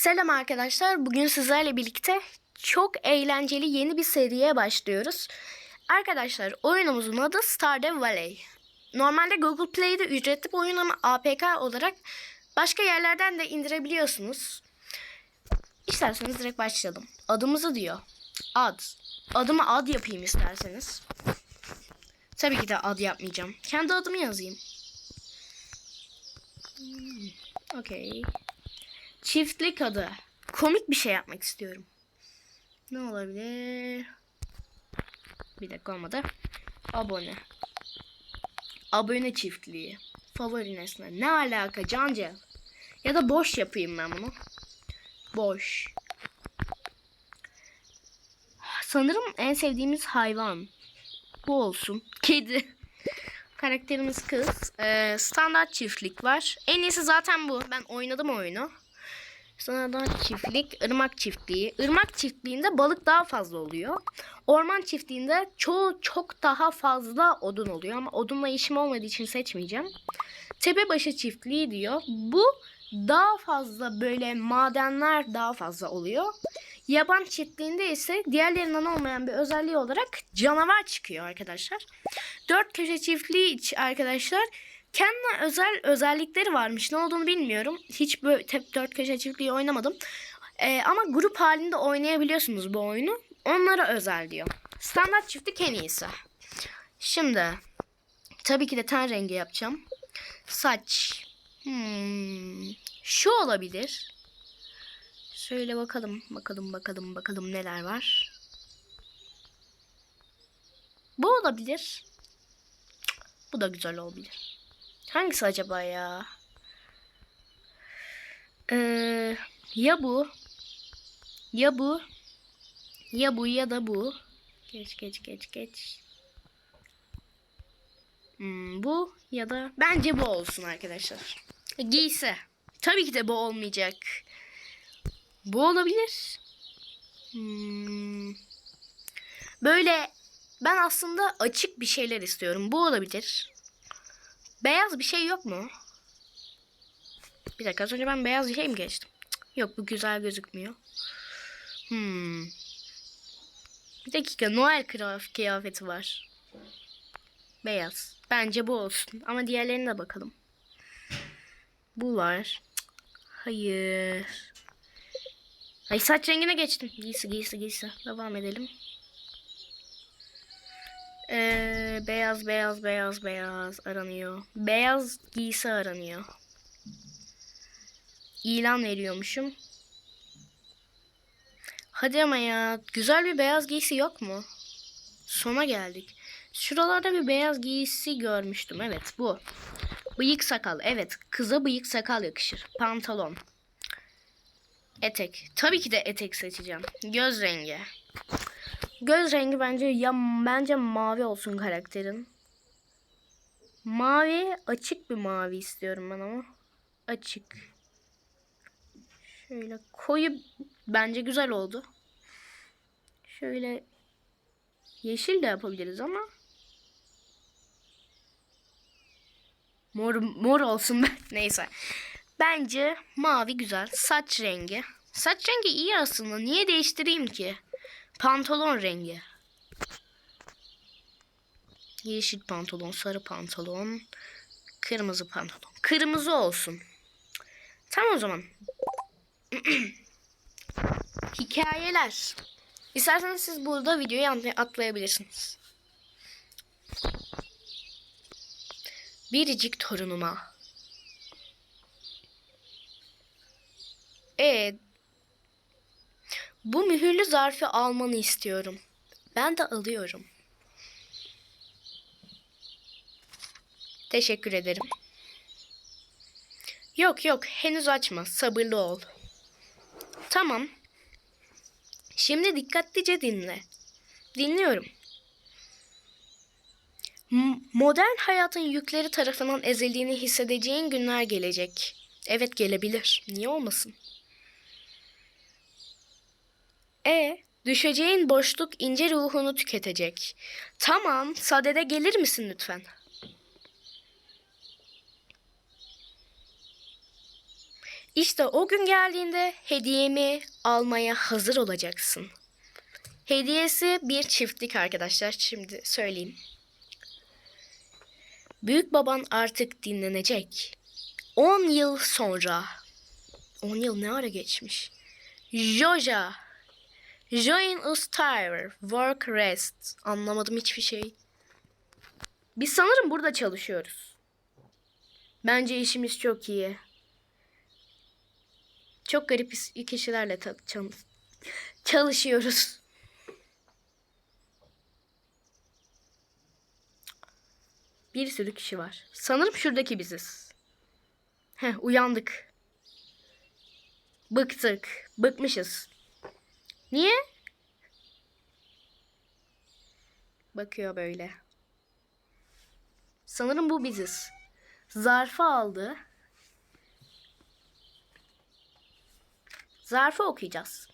Selam arkadaşlar. Bugün sizlerle birlikte çok eğlenceli yeni bir seriye başlıyoruz. Arkadaşlar oyunumuzun adı Stardew Valley. Normalde Google Play'de ücretli bir oyun ama APK olarak başka yerlerden de indirebiliyorsunuz. İsterseniz direkt başlayalım. Adımızı diyor. Ad. Adımı ad yapayım isterseniz. Tabii ki de ad yapmayacağım. Kendi adımı yazayım. Hmm, Okey. Çiftlik adı. Komik bir şey yapmak istiyorum. Ne olabilir? Bir dakika olmadı. Abone. Abone çiftliği. Favori nesne. Ne alaka Cancel? Ya da boş yapayım ben bunu. Boş. Sanırım en sevdiğimiz hayvan. Bu olsun. Kedi. Karakterimiz kız. Ee, standart çiftlik var. En iyisi zaten bu. Ben oynadım oyunu. Standart çiftlik, ırmak çiftliği. Irmak çiftliğinde balık daha fazla oluyor. Orman çiftliğinde çoğu çok daha fazla odun oluyor. Ama odunla işim olmadığı için seçmeyeceğim. Tepebaşı çiftliği diyor. Bu daha fazla böyle madenler daha fazla oluyor. Yaban çiftliğinde ise diğerlerinden olmayan bir özelliği olarak canavar çıkıyor arkadaşlar. Dört köşe çiftliği arkadaşlar kendine özel özellikleri varmış. Ne olduğunu bilmiyorum. Hiç böyle tek dört köşe çiftliği oynamadım. Ee, ama grup halinde oynayabiliyorsunuz bu oyunu. Onlara özel diyor. Standart çiftlik en iyisi. Şimdi tabii ki de ten rengi yapacağım. Saç. Hmm, şu olabilir. Şöyle bakalım, bakalım, bakalım, bakalım neler var. Bu olabilir. Bu da güzel olabilir. Hangisi acaba ya? Ee, ya bu. Ya bu. Ya bu ya da bu. Geç geç geç geç. Hmm, bu ya da bence bu olsun arkadaşlar. Giysi. Tabii ki de bu olmayacak. Bu olabilir. Hmm. Böyle ben aslında açık bir şeyler istiyorum. Bu olabilir. Beyaz bir şey yok mu? Bir dakika az önce ben beyaz bir şey mi geçtim? Yok bu güzel gözükmüyor. Hmm. Bir dakika Noel kıyaf- kıyafeti var. Beyaz. Bence bu olsun. Ama diğerlerine de bakalım. Bu var. Hayır. Ay saç rengine geçtim. Giysi giysi giysi. Devam edelim. Ee, beyaz beyaz beyaz beyaz aranıyor. Beyaz giysi aranıyor. İlan veriyormuşum. Hadi ama ya. Güzel bir beyaz giysi yok mu? Sona geldik. Şuralarda bir beyaz giysi görmüştüm. Evet bu. Bıyık sakal. Evet kıza bıyık sakal yakışır. Pantolon. Etek. Tabii ki de etek seçeceğim. Göz rengi. Göz rengi bence ya bence mavi olsun karakterin. Mavi açık bir mavi istiyorum ben ama. Açık. Şöyle koyu bence güzel oldu. Şöyle yeşil de yapabiliriz ama mor mor olsun ben. Neyse. Bence mavi güzel. Saç rengi. Saç rengi iyi aslında. Niye değiştireyim ki? Pantolon rengi. Yeşil pantolon, sarı pantolon, kırmızı pantolon. Kırmızı olsun. Tamam o zaman. Hikayeler. İsterseniz siz burada videoyu atla- atlayabilirsiniz. Biricik torunuma. E bu mühürlü zarfı almanı istiyorum. Ben de alıyorum. Teşekkür ederim. Yok yok henüz açma. Sabırlı ol. Tamam. Şimdi dikkatlice dinle. Dinliyorum. Modern hayatın yükleri tarafından ezildiğini hissedeceğin günler gelecek. Evet gelebilir. Niye olmasın? E, düşeceğin boşluk ince ruhunu tüketecek. Tamam, sadede gelir misin lütfen? İşte o gün geldiğinde hediyemi almaya hazır olacaksın. Hediyesi bir çiftlik arkadaşlar. Şimdi söyleyeyim. Büyük baban artık dinlenecek. 10 yıl sonra. 10 yıl ne ara geçmiş? Joja. Join us tire. Work rest. Anlamadım hiçbir şey. Biz sanırım burada çalışıyoruz. Bence işimiz çok iyi. Çok garip kişilerle çalışıyoruz. Bir sürü kişi var. Sanırım şuradaki biziz. Heh, uyandık. Bıktık. Bıkmışız. Niye? Bakıyor böyle. Sanırım bu biziz. Zarfı aldı. Zarfı okuyacağız.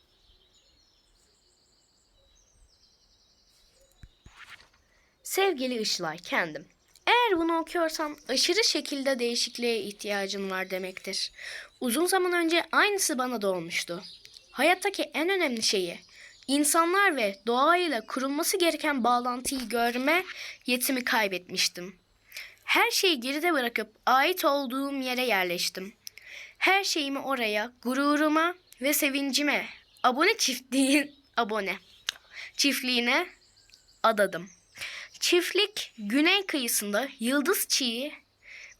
Sevgili Işılay kendim. Eğer bunu okuyorsan aşırı şekilde değişikliğe ihtiyacın var demektir. Uzun zaman önce aynısı bana da olmuştu. Hayattaki en önemli şeyi insanlar ve doğayla kurulması gereken bağlantıyı görme yetimi kaybetmiştim. Her şeyi geride bırakıp ait olduğum yere yerleştim. Her şeyimi oraya, gururuma ve sevincime, abone çiftliğin abone çiftliğine adadım. Çiftlik güney kıyısında Yıldız Çiğ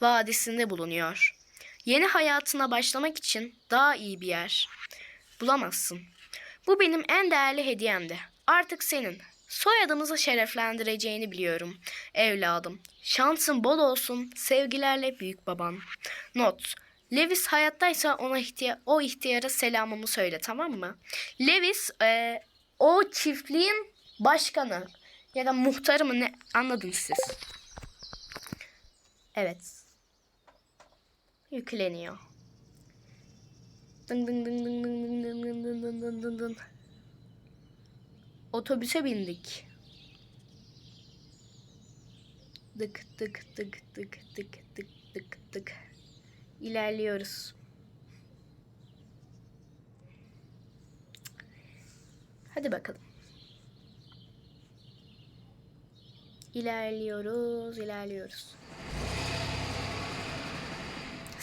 Vadisi'nde bulunuyor. Yeni hayatına başlamak için daha iyi bir yer bulamazsın. Bu benim en değerli hediyemdi. Artık senin. Soyadımızı şereflendireceğini biliyorum. Evladım. Şansın bol olsun. Sevgilerle büyük baban. Not. Lewis hayattaysa ona ihtiya o ihtiyara selamımı söyle tamam mı? Lewis e, o çiftliğin başkanı ya da muhtarı mı ne anladınız siz? Evet. Yükleniyor. Dın dın dın dın dın dın dın dın dın dın dın dın. Otobüse bindik. Dık dık dık dık dık dık dık dık. İlerliyoruz. Hadi bakalım. İlerliyoruz, ilerliyoruz.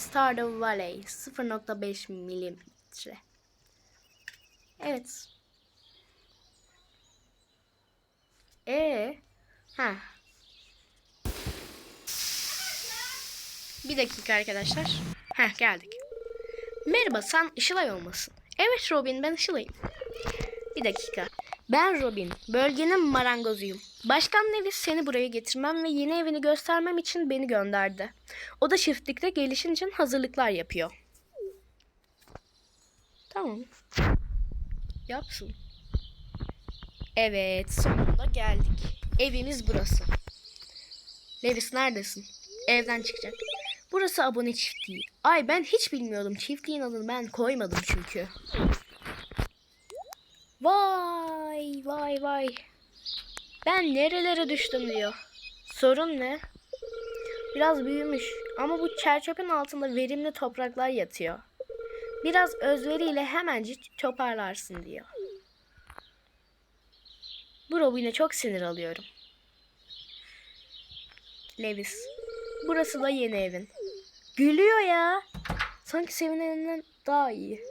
Stardew Valley 0.5 milimetre. Evet. E ha. Bir dakika arkadaşlar. Heh geldik. Merhaba sen Işılay olmasın. Evet Robin ben Işılay'ım. Bir dakika. Ben Robin. Bölgenin marangozuyum. Başkan Nevis seni buraya getirmem ve yeni evini göstermem için beni gönderdi. O da çiftlikte gelişin için hazırlıklar yapıyor. Tamam. Yapsın. Evet sonunda geldik. Evimiz burası. Levis neredesin? Evden çıkacak. Burası abone çiftliği. Ay ben hiç bilmiyordum. Çiftliğin adını ben koymadım çünkü. Vay vay vay. Ben nerelere düştüm diyor. Sorun ne? Biraz büyümüş ama bu çerçöpün altında verimli topraklar yatıyor. Biraz özveriyle hemencik toparlarsın diyor. Bu Robin'e çok sinir alıyorum. Lewis. Burası da yeni evin. Gülüyor ya. Sanki sevineninden daha iyi.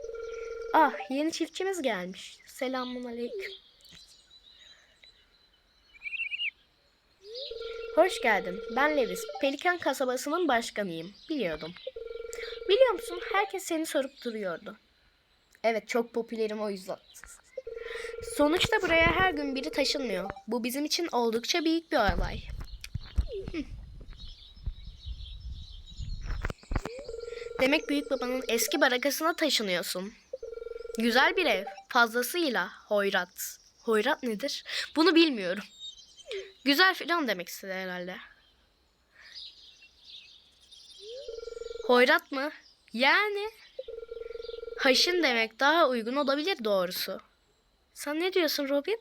Ah yeni çiftçimiz gelmiş. Selamun aleyküm. Hoş geldin. Ben Lewis. Pelikan kasabasının başkanıyım. Biliyordum. Biliyor musun? Herkes seni sorup duruyordu. Evet çok popülerim o yüzden. Sonuçta buraya her gün biri taşınmıyor. Bu bizim için oldukça büyük bir olay. Demek büyük babanın eski barakasına taşınıyorsun. Güzel bir ev. Fazlasıyla hoyrat. Hoyrat nedir? Bunu bilmiyorum. Güzel filan demek istedi herhalde. Hoyrat mı? Yani. Haşin demek daha uygun olabilir doğrusu. Sen ne diyorsun Robin?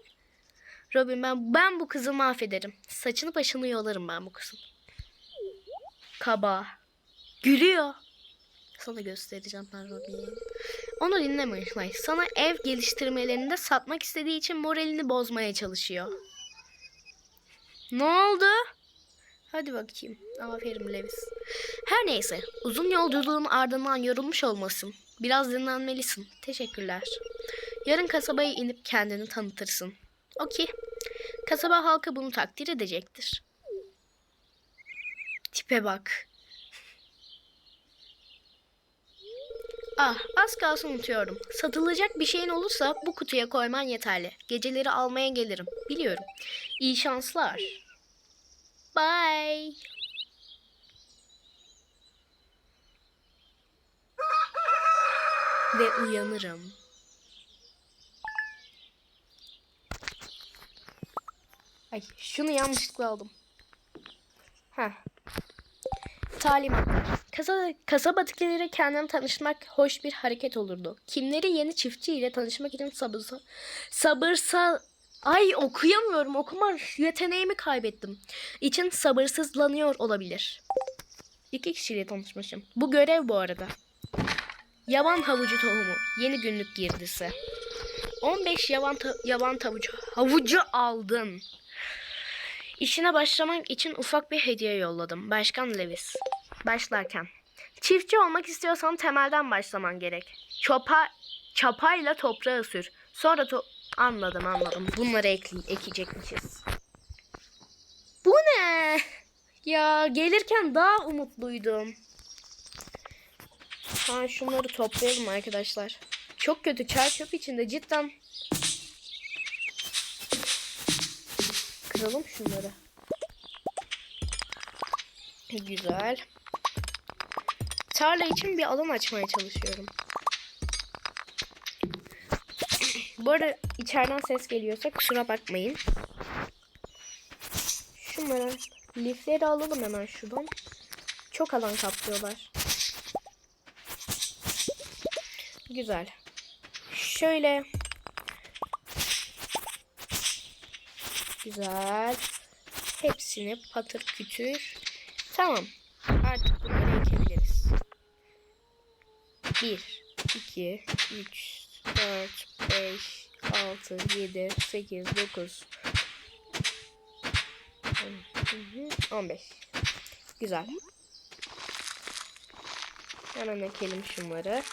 Robin ben ben bu kızı mahvederim. Saçını başını yolarım ben bu kızın. Kaba. Gülüyor. Sana göstereceğim ben Robin'i. Onu dinleme. Sana ev geliştirmelerinde satmak istediği için moralini bozmaya çalışıyor. Ne oldu? Hadi bakayım. Aferin Levis. Her neyse. Uzun yolculuğun ardından yorulmuş olmasın. Biraz dinlenmelisin. Teşekkürler. Yarın kasabaya inip kendini tanıtırsın. Okey. Kasaba halkı bunu takdir edecektir. Tipe bak. Ah, az kalsın unutuyorum. Satılacak bir şeyin olursa bu kutuya koyman yeterli. Geceleri almaya gelirim. Biliyorum. İyi şanslar. Bye. Ve uyanırım. Ay şunu yanlışlıkla aldım. Heh. Talimatlar. Kasa, kasabadakilere kendini tanışmak hoş bir hareket olurdu. Kimleri yeni çiftçi ile tanışmak için sabırsa, sabırsa Ay okuyamıyorum. Okuma yeteneğimi kaybettim. İçin sabırsızlanıyor olabilir. İki kişiyle tanışmışım. Bu görev bu arada. Yaban havucu tohumu. Yeni günlük girdisi. 15 yaban, ta- yaban tavucu, havucu aldın. İşine başlamak için ufak bir hediye yolladım. Başkan Lewis. Başlarken. Çiftçi olmak istiyorsan temelden başlaman gerek. Çopa, çapayla toprağı sür. Sonra to anladım anladım. Bunları ekle ekecekmişiz. Bu ne? Ya gelirken daha umutluydum. Ha şunları toplayalım arkadaşlar. Çok kötü çer çöp içinde cidden. Kıralım şunları. Güzel. Tarla için bir alan açmaya çalışıyorum. Bu arada içeriden ses geliyorsa kusura bakmayın. Şunları lifleri alalım hemen şuradan. Çok alan kaplıyorlar. Güzel. Şöyle. Güzel. Hepsini patır kütür. Tamam. Artık ekebiliriz. 1, 2, 3, 4, 5, 6, 7, 8, 9, 15. Güzel. Hemen ekelim şunları.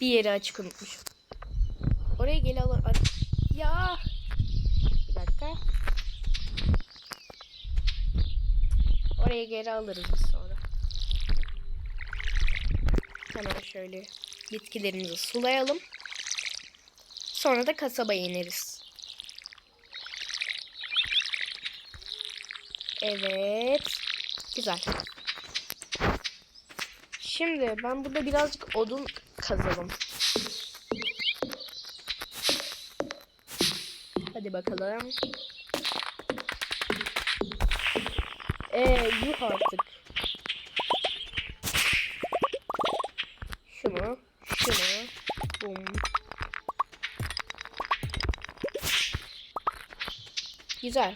Bir yeri açık unutmuşum. Oraya gel alır. Ya. Bir dakika. Oraya geri alırız biz sonra. Hemen şöyle bitkilerimizi sulayalım. Sonra da kasabaya ineriz. Evet. Güzel. Şimdi ben burada birazcık odun kazalım. Hadi bakalım. Eee yuh artık. Şunu, şunu, bum. Güzel.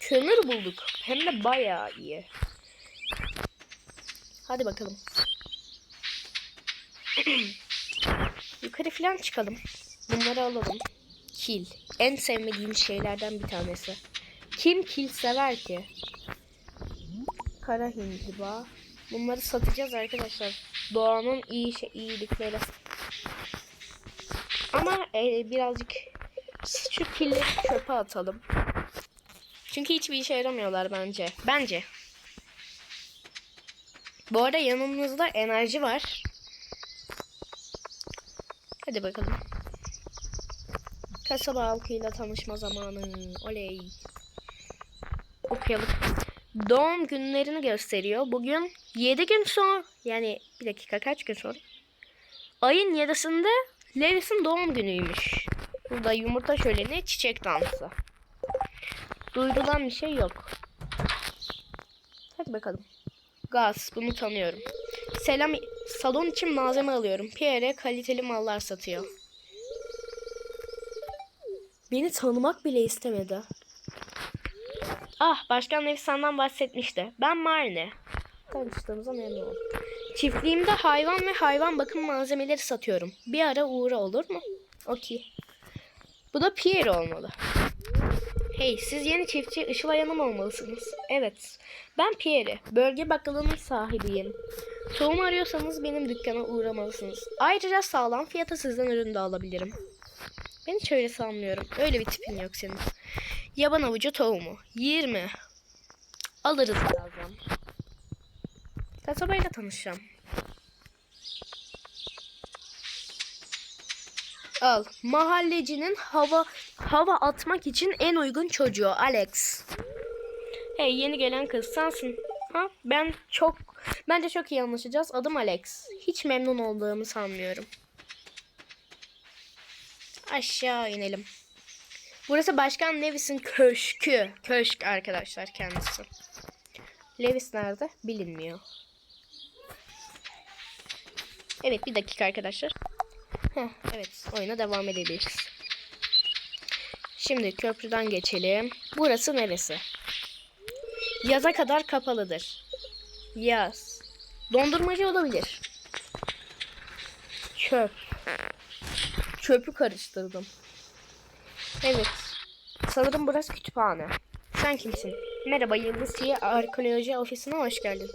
Kömür bulduk. Hem de bayağı iyi. Hadi bakalım. Yukarı falan çıkalım. Bunları alalım. Kil. En sevmediğim şeylerden bir tanesi. Kim kil sever ki? Kara hindiba. Bunları satacağız arkadaşlar. Doğanın iyi şey, iyilikleri. Ama e, birazcık şu killeri çöpe atalım. Çünkü hiçbir işe yaramıyorlar bence. Bence. Bu arada yanımızda enerji var. Hadi bakalım. Kasaba halkıyla tanışma zamanı. Oley. Okuyalım. Doğum günlerini gösteriyor. Bugün 7 gün sonra yani bir dakika kaç gün sonra? Ayın 7'sinde Levis'in doğum günüymüş. Burada yumurta şöleni çiçek dansı. Duyurulan bir şey yok. Hadi bakalım. Gaz bunu tanıyorum. Selam salon için malzeme alıyorum. Pierre kaliteli mallar satıyor. Beni tanımak bile istemedi. Ah Başkan Nefisan'dan bahsetmişti. Ben Marne. Tanıştığımıza memnun oldum. Çiftliğimde hayvan ve hayvan bakım malzemeleri satıyorum. Bir ara uğra olur mu? Okey. Bu da Pierre olmalı. Hey siz yeni çiftçi Işıl Hanım olmalısınız. Evet. Ben Pierre. Bölge bakkalının sahibiyim. Tohum arıyorsanız benim dükkana uğramalısınız. Ayrıca sağlam fiyata sizden ürün de alabilirim. Ben hiç öyle sanmıyorum. Öyle bir tipin yok senin. Yaban avucu tohumu. 20. Alırız birazdan. Kasabayla tanışacağım. Al. Mahallecinin hava hava atmak için en uygun çocuğu Alex. Hey yeni gelen kız sensin. Ha ben çok bence çok iyi anlaşacağız. Adım Alex. Hiç memnun olduğumu sanmıyorum. Aşağı inelim. Burası Başkan Lewis'in köşkü. Köşk arkadaşlar kendisi. Lewis nerede? Bilinmiyor. Evet bir dakika arkadaşlar. Heh, evet oyuna devam edebiliriz. Şimdi köprüden geçelim. Burası neresi? Yaza kadar kapalıdır. Yaz. Dondurmacı olabilir. Çöp. Çöpü karıştırdım. Evet. Sanırım burası kütüphane. Sen kimsin? Merhaba Yıldız Tiye Arkeoloji Ofisi'ne hoş geldin.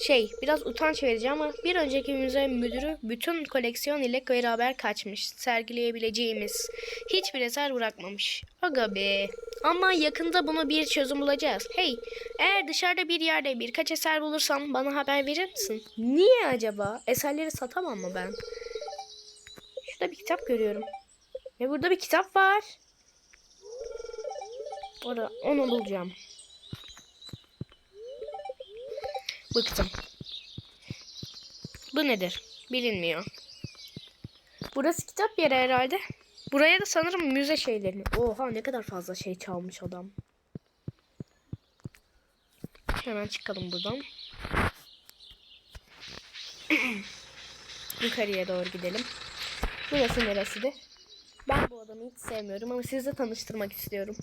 Şey, biraz utanç verici ama bir önceki müze müdürü bütün koleksiyon ile beraber kaçmış. Sergileyebileceğimiz hiçbir eser bırakmamış. Aga be. Ama yakında bunu bir çözüm bulacağız. Hey, eğer dışarıda bir yerde birkaç eser bulursam bana haber verir misin? Niye acaba? Eserleri satamam mı ben? Şurada bir kitap görüyorum. Ve burada bir kitap var. Orada onu bulacağım. Bıktım. Bu nedir? Bilinmiyor. Burası kitap yeri herhalde. Buraya da sanırım müze şeylerini. Oha ne kadar fazla şey çalmış adam. Hemen çıkalım buradan. Yukarıya doğru gidelim. Burası neresidir? Ben bu adamı hiç sevmiyorum ama sizle tanıştırmak istiyorum.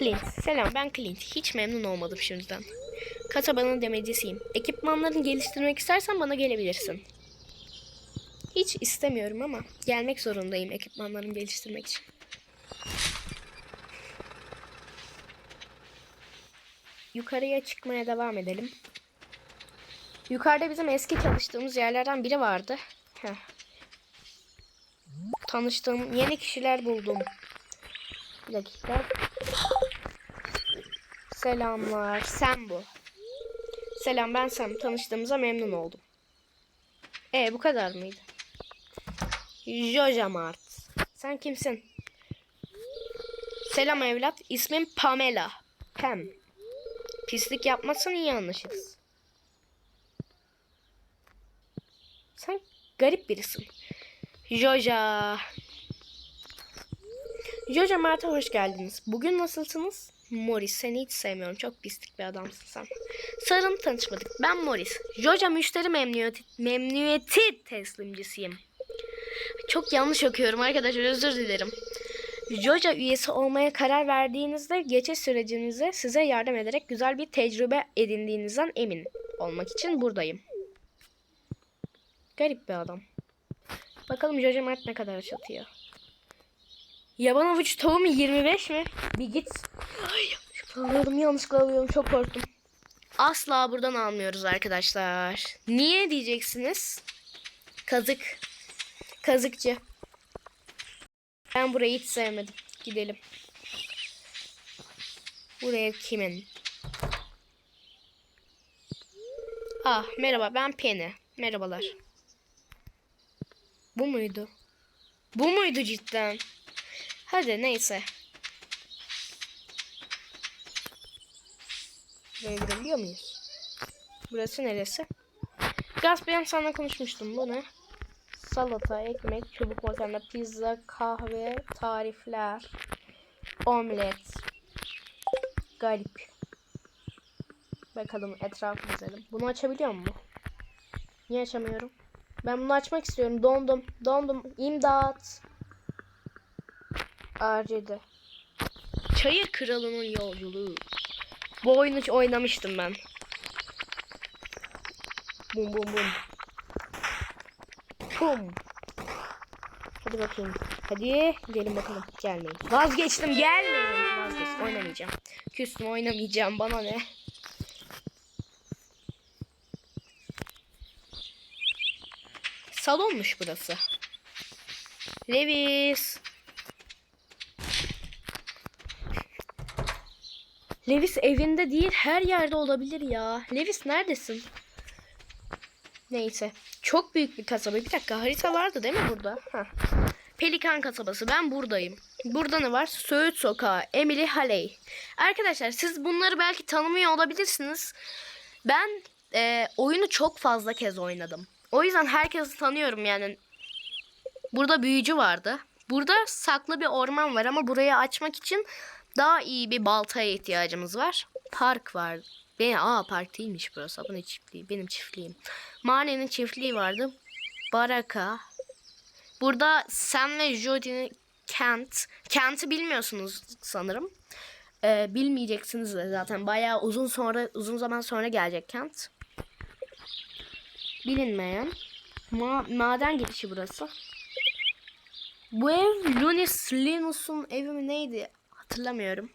Clint. Selam ben Clint. Hiç memnun olmadım şimdiden. Kasabanın demecisiyim. Ekipmanlarını geliştirmek istersen bana gelebilirsin. Hiç istemiyorum ama gelmek zorundayım ekipmanlarımı geliştirmek için. Yukarıya çıkmaya devam edelim. Yukarıda bizim eski çalıştığımız yerlerden biri vardı. Heh. Tanıştığım yeni kişiler buldum. Bir dakika. Selamlar. Sen bu. Selam ben Sam. Tanıştığımıza memnun oldum. E bu kadar mıydı? Joja Mart. Sen kimsin? Selam evlat. İsmim Pamela. Pam. Pislik yapmasın iyi anlaşırız. Sen garip birisin. Joja. Joja Mart'a hoş geldiniz. Bugün nasılsınız? Morris seni hiç sevmiyorum. Çok pislik bir adamsın sen. Sarım tanışmadık. Ben Morris. Joja müşteri memnuniyeti, memnuniyeti teslimcisiyim. Çok yanlış okuyorum arkadaşlar özür dilerim. Joja üyesi olmaya karar verdiğinizde geçiş sürecinize size yardım ederek güzel bir tecrübe edindiğinizden emin olmak için buradayım. Garip bir adam. Bakalım Joja Mart ne kadar açatıyor. Yaban avuç tohumu 25 mi? Bir git. Alıyorum yanlışlıkla alıyorum çok korktum. Asla buradan almıyoruz arkadaşlar. Niye diyeceksiniz? Kazık. Kazıkçı. Ben burayı hiç sevmedim. Gidelim. Buraya kimin? Ah merhaba ben Penny. Merhabalar. Bu muydu? Bu muydu cidden? Hadi neyse. Buraya girebiliyor muyuz? Burası neresi? Gaspiyan sana konuşmuştum. Bu ne? Salata, ekmek, çubuk makarna, pizza, kahve, tarifler, omlet. Garip. Bakalım etrafı gezelim. Bunu açabiliyor mu? Niye açamıyorum? Ben bunu açmak istiyorum. Dondum. Dondum. İmdat. RC'de. Çayır Kralı'nın yolculuğu. Bu oyunu oynamıştım ben. Bum bum bum. Bum. Hadi bakayım. Hadi gelin bakalım. Gelmeyin. Vazgeçtim gelmeyin. Vazgeçtim. Oynamayacağım. Küstüm oynamayacağım. Bana ne? Salonmuş burası. Levis. Levis evinde değil her yerde olabilir ya. Levis neredesin? Neyse. Çok büyük bir kasaba. Bir dakika harita vardı değil mi burada? Heh. Pelikan kasabası. Ben buradayım. Burada ne var? Söğüt Sokağı. Emily Haley. Arkadaşlar siz bunları belki tanımıyor olabilirsiniz. Ben e, oyunu çok fazla kez oynadım. O yüzden herkesi tanıyorum yani. Burada büyücü vardı. Burada saklı bir orman var ama burayı açmak için daha iyi bir baltaya ihtiyacımız var. Park var. Benim, aa park değilmiş burası. Bu çiftliği? Benim çiftliğim. Mane'nin çiftliği vardı. Baraka. Burada Sam ve Jodie'nin Kent. Kent'i bilmiyorsunuz sanırım. Ee, bilmeyeceksiniz de zaten. Bayağı uzun sonra uzun zaman sonra gelecek Kent. Bilinmeyen. Ma maden girişi burası. Bu ev Lunis Linus'un evi mi neydi? Hatırlamıyorum.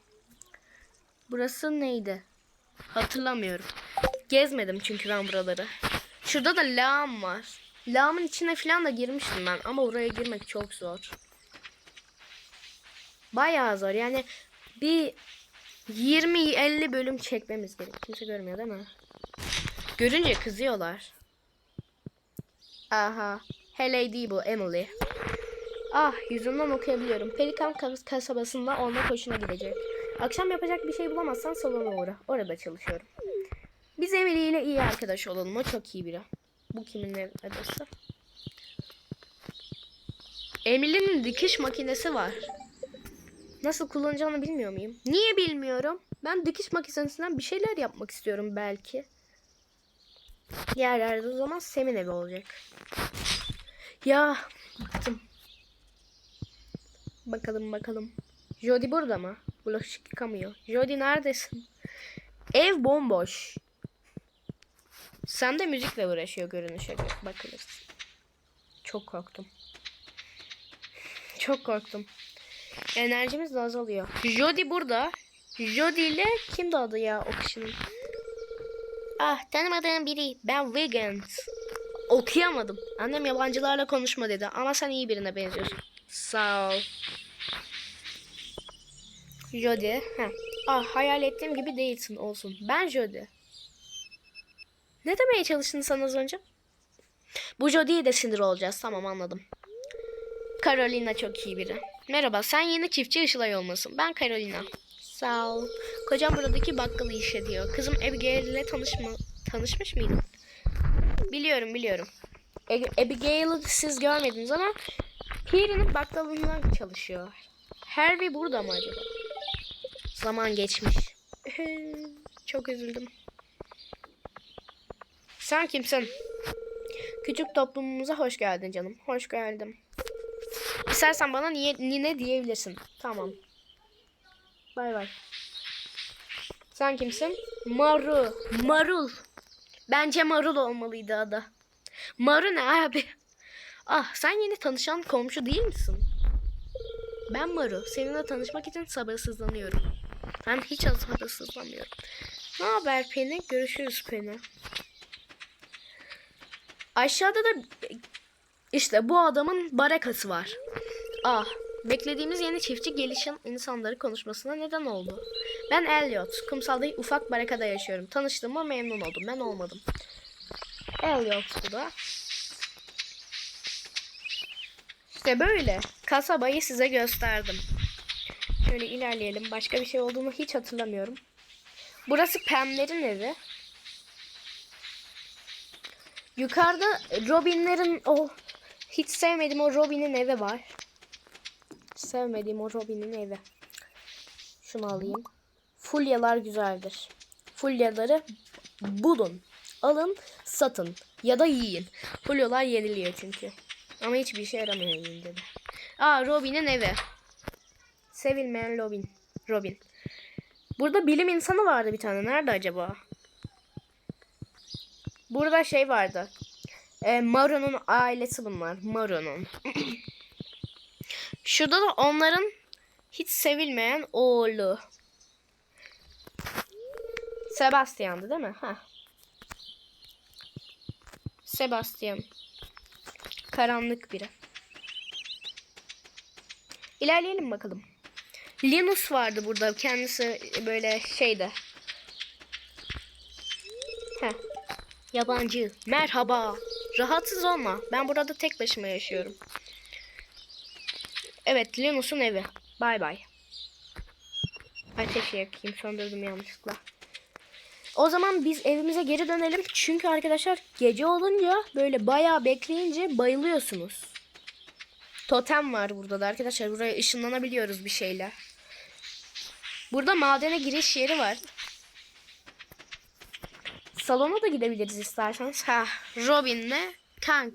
Burası neydi? Hatırlamıyorum. Gezmedim çünkü ben buraları. Şurada da lağım var. Lağımın içine falan da girmiştim ben ama oraya girmek çok zor. Bayağı zor. Yani bir 20-50 bölüm çekmemiz gerek. Kimse görmüyor değil mi? Görünce kızıyorlar. Aha. Hele değil bu Emily. Ah yüzünden okuyabiliyorum. Pelikan kas- kasabasında olmak hoşuna gidecek. Akşam yapacak bir şey bulamazsan salona uğra. Orada çalışıyorum. Biz Emily ile iyi arkadaş olalım. O çok iyi biri. Bu kimin ev adresi? Emily'nin dikiş makinesi var. Nasıl kullanacağını bilmiyor muyum? Niye bilmiyorum? Ben dikiş makinesinden bir şeyler yapmak istiyorum belki. Yerlerde o zaman Sem'in evi olacak. Ya bıktım. Bakalım bakalım. Jody burada mı? Bulaşık yıkamıyor. Jody neredesin? Ev bomboş. Sen de müzikle uğraşıyor görünüşe göre. Bakılır. Çok korktum. Çok korktum. Enerjimiz de azalıyor. Jody burada. Jody ile kimdi adı ya o kişinin? Ah tanımadığım biri. Ben Wiggins. Okuyamadım. Annem yabancılarla konuşma dedi. Ama sen iyi birine benziyorsun. Sağ ol. Jody. Heh. Ah hayal ettiğim gibi değilsin olsun. Ben Jody. Ne demeye çalıştın sen az önce? Bu Jody'ye de sinir olacağız. Tamam anladım. Carolina çok iyi biri. Merhaba sen yeni çiftçi Işılay olmasın. Ben Carolina. Sağ ol. Kocam buradaki bakkalı iş ediyor. Kızım Abigail ile tanışma, tanışmış mıydın? Biliyorum biliyorum. E- Abigail'ı siz görmediniz ama Peri'nin bakkalında çalışıyor. Harvey burada mı acaba? Zaman geçmiş. Çok üzüldüm. Sen kimsin? Küçük toplumumuza hoş geldin canım. Hoş geldim. İstersen bana niye nine diyebilirsin. Tamam. Bay bay. Sen kimsin? Maru. Marul. Bence Marul olmalıydı adı. Maru ne abi? Ah sen yeni tanışan komşu değil misin? Ben Maru. Seninle tanışmak için sabırsızlanıyorum. Ben hiç sabırsızlanmıyorum. Ne haber Penny? Görüşürüz Penny. Aşağıda da işte bu adamın barakası var. Ah, beklediğimiz yeni çiftçi gelişen insanları konuşmasına neden oldu. Ben Elliot. Kumsalda ufak barakada yaşıyorum. Tanıştığıma memnun oldum. Ben olmadım. Elliot bu da. İşte böyle. Kasabayı size gösterdim. Şöyle ilerleyelim. Başka bir şey olduğunu hiç hatırlamıyorum. Burası Pam'lerin evi. Yukarıda Robin'lerin o hiç sevmediğim o Robin'in evi var. Sevmediğim o Robin'in evi. Şunu alayım. Fulyalar güzeldir. Fulyaları bulun. Alın, satın ya da yiyin. Fulyalar yeniliyor çünkü. Ama hiçbir işe yaramıyor yiyin dedi. Aa Robin'in evi. Sevilmeyen Robin. Robin. Burada bilim insanı vardı bir tane. Nerede acaba? Burada şey vardı. E, Maro'nun ailesi bunlar. Maro'nun. Şurada da onların hiç sevilmeyen oğlu. Sebastian'dı değil mi? Heh. Sebastian. Karanlık biri. İlerleyelim bakalım. Linus vardı burada. Kendisi böyle şeyde. Heh. Yabancı. Merhaba. Rahatsız olma. Ben burada tek başıma yaşıyorum. Evet Linus'un evi. Bay bay. Ateşi yakayım. Söndürdüm yanlışlıkla. O zaman biz evimize geri dönelim. Çünkü arkadaşlar gece olunca böyle bayağı bekleyince bayılıyorsunuz. Totem var burada da arkadaşlar. Buraya ışınlanabiliyoruz bir şeyle. Burada madene giriş yeri var. Salona da gidebiliriz isterseniz. Ha, Robin'le Kank.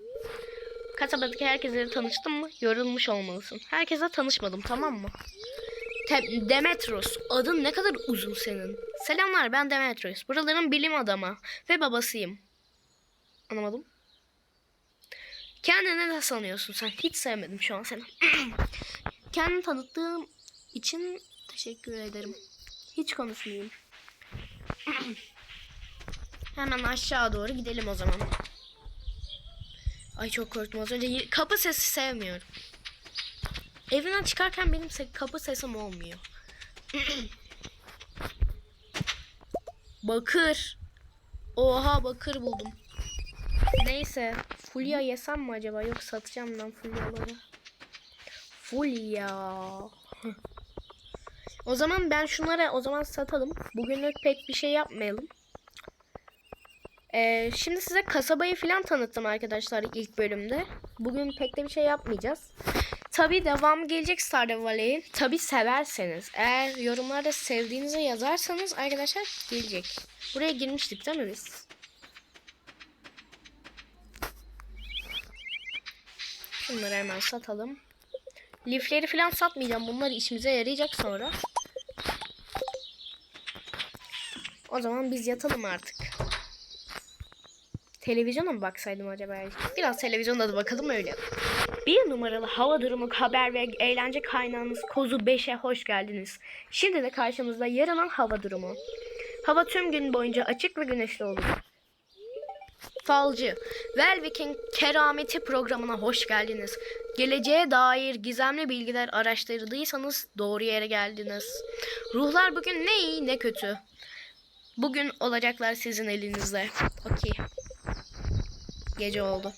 Kasabadaki herkesle tanıştın mı? Yorulmuş olmalısın. Herkese tanışmadım tamam mı? Te- Demetros. Adın ne kadar uzun senin. Selamlar ben Demetros. Buraların bilim adamı ve babasıyım. Anlamadım. Kendini ne sanıyorsun sen? Hiç sevmedim şu an seni. Kendimi tanıttığım için teşekkür ederim. Hiç konuşmayayım. Hemen aşağı doğru gidelim o zaman. Ay çok korktum az önce. Kapı sesi sevmiyorum. Evinden çıkarken benim kapı sesim olmuyor. bakır. Oha bakır buldum. Neyse. Fulya yesem mi acaba? Yok satacağım ben fulyaları. Fulya. o zaman ben şunları o zaman satalım. Bugünlük pek bir şey yapmayalım. Ee, şimdi size kasabayı falan tanıttım arkadaşlar ilk bölümde. Bugün pek de bir şey yapmayacağız. Tabi devam gelecek Stardew Valley'in. Tabi severseniz. Eğer yorumlarda sevdiğinizi yazarsanız arkadaşlar gelecek. Buraya girmiştik değil mi biz? Bunları hemen satalım. Lifleri falan satmayacağım. Bunlar işimize yarayacak sonra. O zaman biz yatalım artık. Televizyona mı baksaydım acaba? Biraz televizyonda da bakalım öyle. Bir numaralı hava durumu haber ve eğlence kaynağınız Kozu 5'e hoş geldiniz. Şimdi de karşımızda yarının hava durumu. Hava tüm gün boyunca açık ve güneşli olacak. Falcı, Velvik'in kerameti programına hoş geldiniz. Geleceğe dair gizemli bilgiler araştırdıysanız doğru yere geldiniz. Ruhlar bugün ne iyi ne kötü. Bugün olacaklar sizin elinizde. Okey. Gece oldu.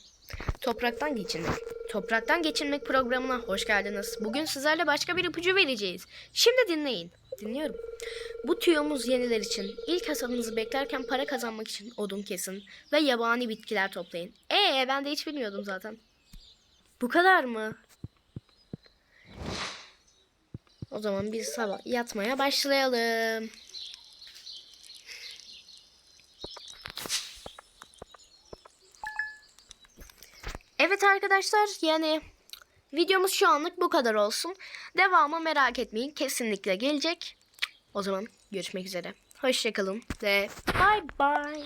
Topraktan geçinmek. Topraktan geçinmek programına hoş geldiniz. Bugün sizlerle başka bir ipucu vereceğiz. Şimdi dinleyin. Dinliyorum. Bu tüyomuz yeniler için. İlk hasadınızı beklerken para kazanmak için odun kesin ve yabani bitkiler toplayın. Ee ben de hiç bilmiyordum zaten. Bu kadar mı? O zaman biz sabah yatmaya başlayalım. Evet arkadaşlar yani videomuz şu anlık bu kadar olsun. Devamı merak etmeyin kesinlikle gelecek. O zaman görüşmek üzere. Hoşçakalın ve bye bye.